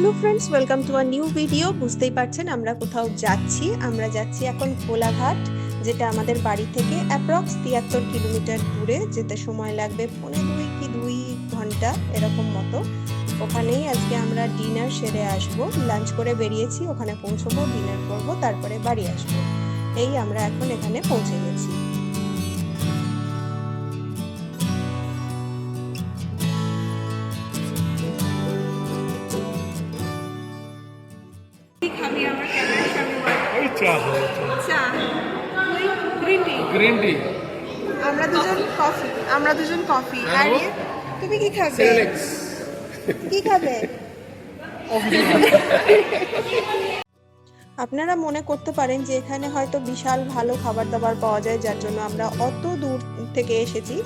Hello friends welcome to a new video বুঝতেই পারছেন আমরা কোথাও যাচ্ছি। আমরা যাচ্ছি এখন কোলাঘাট, যেটা আমাদের বাড়ি থেকে অ্যাপ্রক্স তিয়াত্তর কিলোমিটার দূরে। যেতে সময় লাগবে পনেরো দুই কি দুই ঘণ্টা এরকম মতো। ওখানেই আজকে আমরা ডিনার সেরে আসব। লাঞ্চ করে বেরিয়েছি, ওখানে পৌঁছবো ডিনার করব, তারপরে বাড়ি আসব। এই আমরা এখন এখানে পৌঁছে গেছি। চা খাব, চা। চা গ্রিন টি গ্রিন টি আমরা দুজন কফি আমরা দুজন কফি আর তুমি কি খাবে? কি খাবে? আপনারা মনে করতে পারেন যে এখানে হয়তো বিশাল ভালো খাবার দাবার পাওয়া যায় যার জন্য আমরা অত দূর থেকে এসেছি।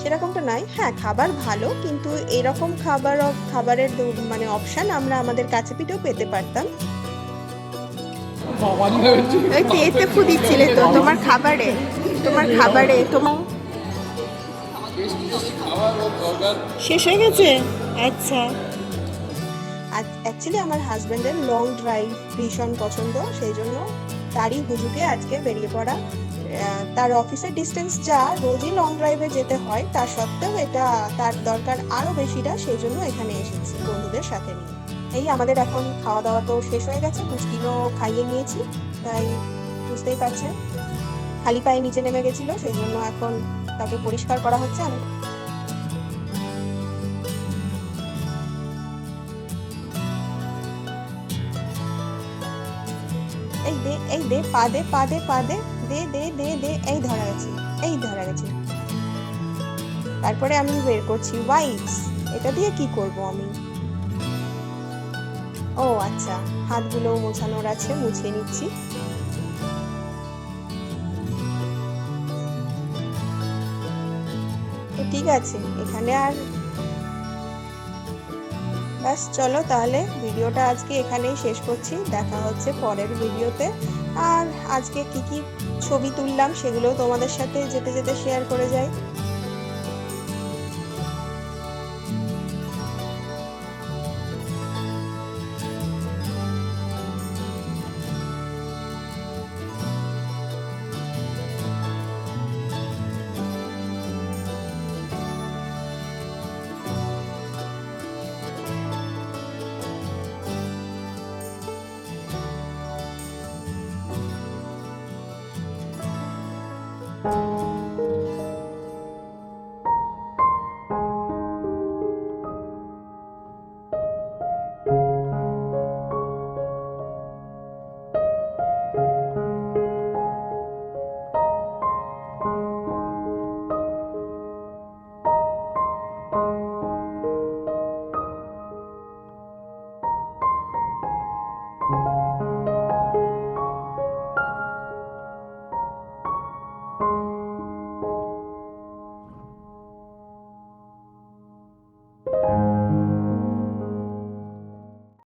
সেরকমটা নয় হ্যাঁ খাবার ভালো কিন্তু এরকম খাবার খাবারের মানে অপশন আমরা আমাদের কাছে পিঠেও পেতে পারতাম। এতে ফু দিচ্ছিলে তো, তোমার খাবারে? তোমার খাবারে, তোমার শেষ হয়ে গেছে? আচ্ছা। অ্যাকচুয়ালি আমার হাজব্যান্ডের লং ড্রাইভ ভীষণ পছন্দ, সেই জন্য তারই হুজুকে আজকে বেরিয়ে পড়া। তার অফিসের ডিস্টেন্স যা রোজই লং ড্রাইভে যেতে হয় তা সত্ত্বেও এটা তার দরকার আরও বেশিটা, সেই জন্য এখানে এসেছি বন্ধুদের সাথে নিয়ে। এই আমাদের এখন খাওয়া দাওয়া তো শেষ হয়ে গেছে পুষ্টিনও খাইয়ে নিয়েছি, তাই বুঝতেই পারছেন। খালি পায়ে নিচে নেমে গেছিল সেই জন্য এখন তাকে পরিষ্কার করা হচ্ছে আমি। এই দে এই দে, পা দে পা দে পা দে দে দে দে দে, এই ধরা গেছে, এই ধরা গেছে। তারপরে আমি বের করছি ওয়াইপস এটা দিয়ে কি করব আমি? ও আচ্ছা। হাতগুলো মোছানোর আছে মুছিয়ে নিচ্ছি। ঠিক আছে, এখানে আর ব্যাস, চলো তাহলে ভিডিওটা আজকে এখানেই শেষ করছি। দেখা হচ্ছে পরের ভিডিওতে। আর আজকে কি কি ছবি তুললাম সেগুলোও তোমাদের সাথে যেতে যেতে শেয়ার করে যাই।